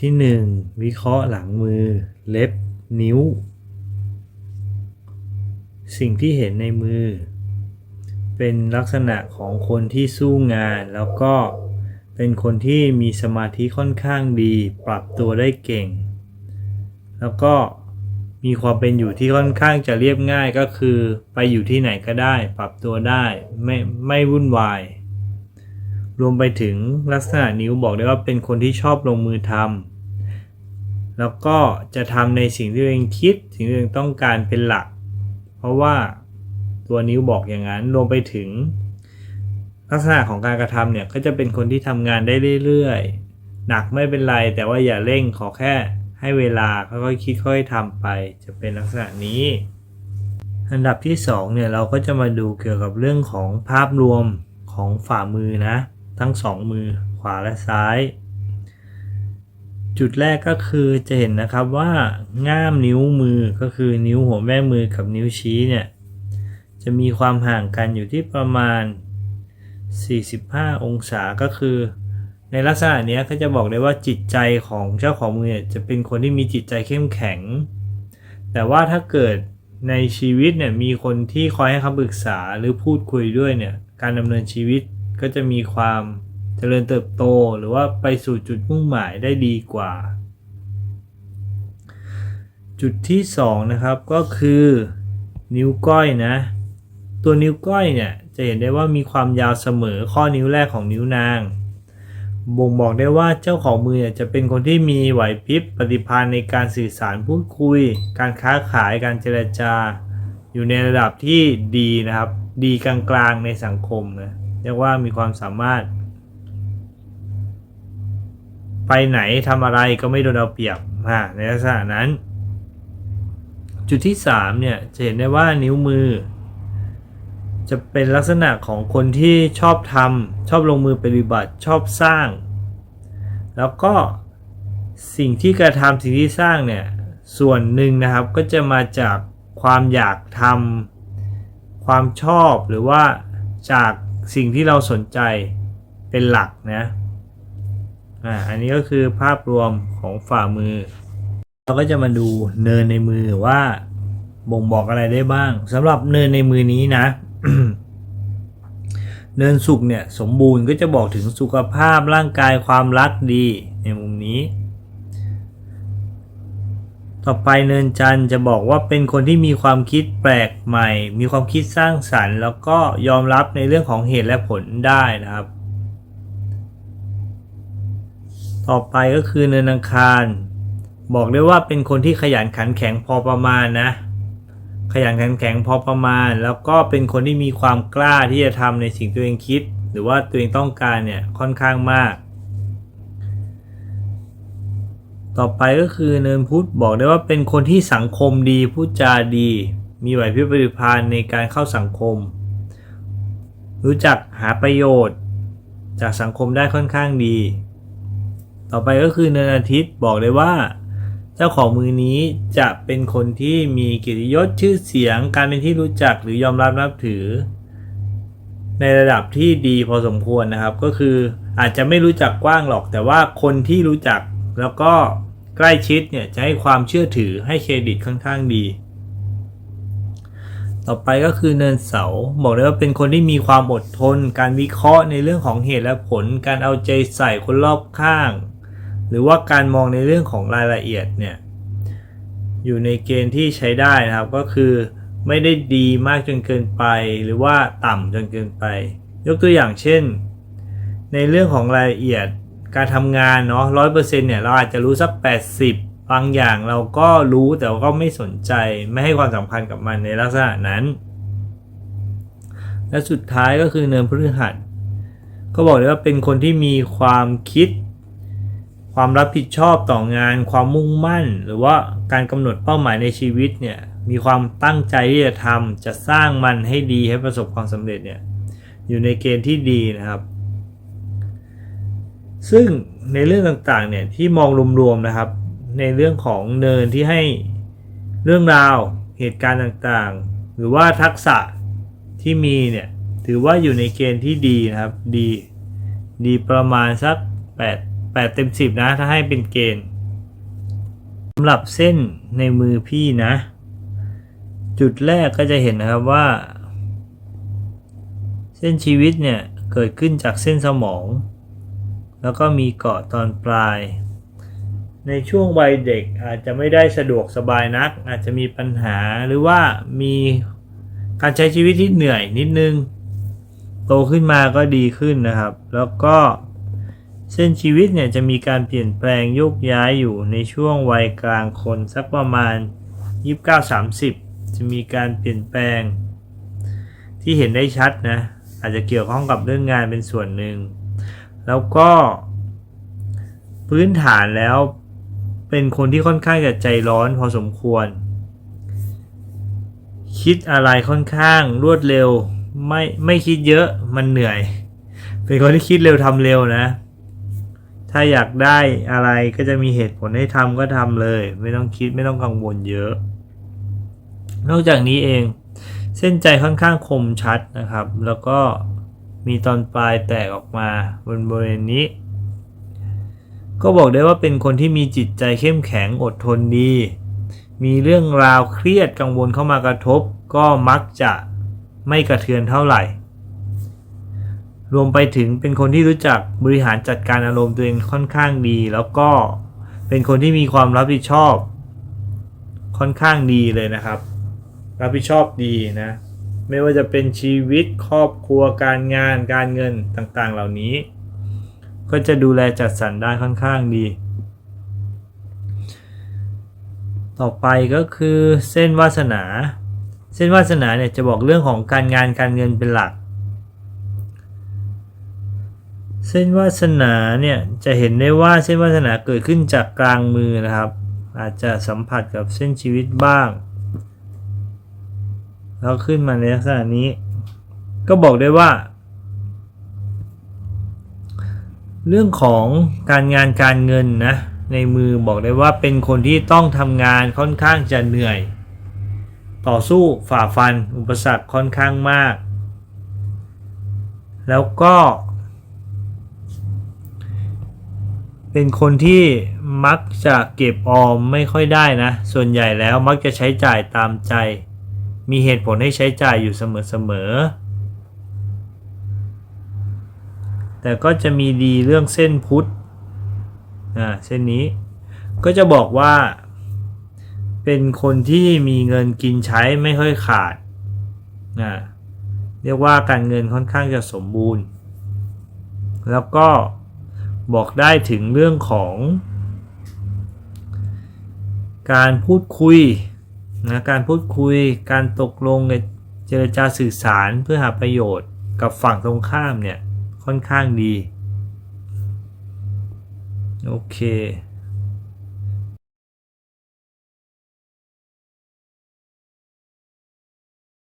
ที่ 1 วิเคราะห์หลังมือ เล็บ นิ้ว สิ่งที่เห็นในมือ เป็นลักษณะของคนที่สู้งาน แล้วก็เป็นคนที่มีสมาธิค่อนข้างดี ปรับตัวได้เก่ง แล้วก็มีความเป็นอยู่ที่ค่อนข้างจะเรียบง่ายก็คือ ไปอยู่ที่ไหนก็ได้ ปรับตัวได้ ไม่ไม่วุ่นวาย รวมไปถึงลักษณะนิ้วบอกได้ว่าเป็นคนที่ชอบลงมือทำแล้วก็จะทำในสิ่งที่ตัวเองคิด สิ่งที่ตัวเองต้องการเป็นหลัก เพราะว่าตัวนิ้วบอกอย่างนั้นรวมไปถึง ลักษณะของการกระทำเนี่ยก็จะเป็นคนที่ทำงานได้เรื่อยๆ หนักไม่เป็นไรแต่ว่าอย่าเร่งขอแค่ให้เวลาค่อยๆคิดค่อยๆทำไปจะเป็นลักษณะนี้ อันดับที่สองเนี่ยเราก็จะมาดูเกี่ยวกับเรื่องของภาพรวมของฝ่ามือนะ ทั้งสองมือขวาและซ้าย จุดแรกก็คือจะเห็นนะครับว่าง่ามนิ้วมือก็คือนิ้วหัวแม่มือกับนิ้วชี้เนี่ยจะมีความห่างกันอยู่ที่ประมาณ 45 องศาก็คือ ในลักษณะนี้ก็จะบอกได้ว่าจิตใจของเจ้าของมือเนี่ยจะเป็นคนที่มีจิตใจเข้มแข็ง แต่ว่าถ้าเกิดในชีวิตเนี่ยมีคนที่คอยให้คำปรึกษาหรือพูดคุยด้วยเนี่ยการดำเนินชีวิต ก็จะมีความเจริญเติบโตหรือว่าไปสู่จุดมุ่งหมายได้ดีกว่า จุดที่สองนะครับก็คือนิ้วก้อยนะ ตัวนิ้วก้อยเนี่ยจะเห็นได้ว่ามีความยาวเสมอข้อนิ้วแรกของนิ้วนาง บ่งบอกได้ว่าเจ้าของมือจะเป็นคนที่มีไหวพริบปฏิภาณในการสื่อสารพูดคุย การค้าขายการเจรจา อยู่ในระดับที่ดีนะครับ ดีกลางๆในสังคมนะ เรียกว่ามีความสามารถ ไปไหนทำอะไรก็ไม่โดนเอาเปรียบอ่าในลักษณะนั้น จุดที่3เนี่ยจะเห็นได้ว่านิ้วมือ จะเป็นลักษณะของคนที่ชอบทำชอบลงมือปฏิบัติชอบสร้าง แล้วก็สิ่งที่กระทำสิ่งที่สร้างเนี่ยส่วนหนึ่งนะครับก็จะมาจากความอยากทำความชอบหรือว่าจาก สิ่งที่เราสนใจเป็นหลักนะอ่าอันนี้ก็คือภาพรวมของฝ่ามือ เราก็จะมาดูเนินในมือว่าบ่งบอกอะไรได้บ้างสำหรับเนินในมือนี้นะ เนินสุขเนี่ยสมบูรณ์ก็จะบอกถึงสุขภาพร่างกายความรักดีในมุมนี้ ต่อไปเนินจันจะบอกว่าเป็นคนที่มีความคิดแปลกใหม่ มีความคิดสร้างสรรค์ แล้วก็ยอมรับในเรื่องของเหตุและผลได้นะครับ ต่อไปก็คือเนินอังคารบอกได้ว่าเป็นคนที่ขยันขันแข็งพอประมาณนะขยันขันแข็งพอประมาณ แล้วก็เป็นคนที่มีความกล้าที่จะทำในสิ่งตัวเองคิด หรือว่าตัวเองต้องการเนี่ยค่อนข้างมาก ต่อไปก็คือเนินพุทธบอกได้ว่าเป็นคนที่สังคมดีพูดจาดี มีไหวพริบปฏิภาณในการเข้าสังคม รู้จักหาประโยชน์ จากสังคมได้ค่อนข้างดี ต่อไปก็คือเนินอาทิตย์บอกเลยว่า เจ้าของมือนี้จะเป็นคนที่มีเกียรติยศชื่อเสียง การเป็นที่รู้จักหรือยอมรับนับถือ ในระดับที่ดีพอสมควรนะครับ ก็คืออาจจะไม่รู้จักกว้างหรอก แต่ว่าคนที่รู้จัก แล้วก็ใกล้ชิดเนี่ยจะให้ความเชื่อถือให้เครดิตค่อนข้างดี ต่อไปก็คือเนินเสาบอกเลยว่าเป็นคนที่มีความอดทน การวิเคราะห์ในเรื่องของเหตุและผล การเอาใจใส่คนรอบข้าง หรือว่าการมองในเรื่องของรายละเอียดเนี่ยอยู่ในเกณฑ์ที่ใช้ได้นะครับก็คือไม่ได้ดีมากจนเกินไป หรือว่าต่ำจนเกินไป ยกตัวอย่างเช่น ในเรื่องของรายละเอียด การทำงานเนาะร้อยเปอร์เซ็นต์เนี่ยเราอาจจะรู้สัก80บางอย่างเราก็รู้แต่ก็ไม่สนใจไม่ให้ความสำคัญกับมันในลักษณะนั้น และสุดท้ายก็คือเนินพฤหัสก็บอกเลยว่าเป็นคนที่มีความคิด ความรับผิดชอบต่องาน ความมุ่งมั่น หรือว่าการกำหนดเป้าหมายในชีวิตเนี่ยมีความตั้งใจที่จะทำจะสร้างมันให้ดีให้ประสบความสำเร็จเนี่ยอยู่ในเกณฑ์ที่ดีนะครับ ซึ่งในเรื่องต่างๆเนี่ยที่มองรวมๆนะครับ ในเรื่องของเนินที่ให้เรื่องราวเหตุการณ์ต่างๆ หรือว่าทักษะที่มีเนี่ยถือว่าอยู่ในเกณฑ์ที่ดีนะครับดี ดีประมาณสัก 8 8เต็ม 10 นะ ถ้าให้เป็นเกณฑ์สำหรับเส้นในมือพี่นะ จุดแรกก็จะเห็นนะครับว่า เส้นชีวิตเนี่ย เกิดขึ้นจากเส้นสมอง แล้วก็มีเกาะตอนปลาย ในช่วงวัยเด็กอาจจะไม่ได้สะดวกสบายนัก อาจจะมีปัญหาหรือว่ามีการใช้ชีวิตที่เหนื่อยนิดนึง โตขึ้นมาก็ดีขึ้นนะครับ แล้วก็เส้นชีวิตเนี่ยจะมีการเปลี่ยนแปลงโยกย้ายอยู่ในช่วงวัยกลางคนสักประมาณ 29-30 จะมีการเปลี่ยนแปลง ที่เห็นได้ชัดนะ อาจจะเกี่ยวข้องกับเรื่องงานเป็นส่วนหนึ่ง แล้วก็พื้นฐานแล้วเป็นคนที่ค่อนข้างจะใจร้อนพอสมควร คิดอะไรค่อนข้างรวดเร็ว ไม่ไม่คิดเยอะมันเหนื่อย เป็นคนที่คิดเร็วทำเร็วนะ ถ้าอยากได้อะไรก็จะมีเหตุผลให้ทำก็ทำเลย ไม่ต้องคิดไม่ต้องกังวลเยอะ นอกจากนี้เอง เส้นใจค่อนข้างคมชัดนะครับ แล้วก็ มีตอนปลายแตกออกมาบนบริเวณนี้ ก็บอกได้ว่าเป็นคนที่มีจิตใจเข้มแข็งอดทนดี มีเรื่องราวเครียดกังวลเข้ามากระทบ ก็มักจะไม่กระเทือนเท่าไหร่ รวมไปถึงเป็นคนที่รู้จักบริหารจัดการอารมณ์ตัวเองค่อนข้างดี แล้วก็เป็นคนที่มีความรับผิดชอบ ค่อนข้างดีเลยนะครับ รับผิดชอบดีนะ ไม่ว่าจะเป็นชีวิตครอบครัวการงานการเงินต่างๆ เหล่านี้ ก็จะดูแลจัดสรรได้ค่อนข้างดี ต่อไปก็คือเส้นวาสนา เส้นวาสนาเนี่ยจะบอกเรื่องของการงานการเงินเป็นหลัก เส้นวาสนาเนี่ยจะเห็นได้ว่าเส้นวาสนาเกิดขึ้นจากกลางมือนะครับ อาจจะสัมผัสกับเส้นชีวิตบ้าง แล้วขึ้นมาในลักษณะนี้ ก็บอกได้ว่า เรื่องของการงานการเงินนะในมือบอกได้ว่าเป็นคนที่ต้องทำงานค่อนข้างจะเหนื่อย ต่อสู้ฝ่าฟัน อุปสรรคค่อนข้างมาก แล้วก็ เป็นคนที่มักจะเก็บออมไม่ค่อยได้นะ ส่วนใหญ่แล้วมักจะใช้จ่ายตามใจ มีเหตุผลให้ใช้จ่ายอยู่เสมอๆ แต่ก็จะมีดีเรื่องเส้นพุทธอ่าเส้นนี้ก็จะบอกว่า เป็นคนที่มีเงินกินใช้ไม่ค่อยขาดอ่าเรียกว่าการเงินค่อนข้างจะสมบูรณ์ แล้วก็บอกได้ถึงเรื่องของ การพูดคุย นะการพูดคุยการตกลงเจรจาสื่อสารเพื่อหาประโยชน์กับฝั่งตรงข้ามเนี่ยค่อนข้างดี โอเค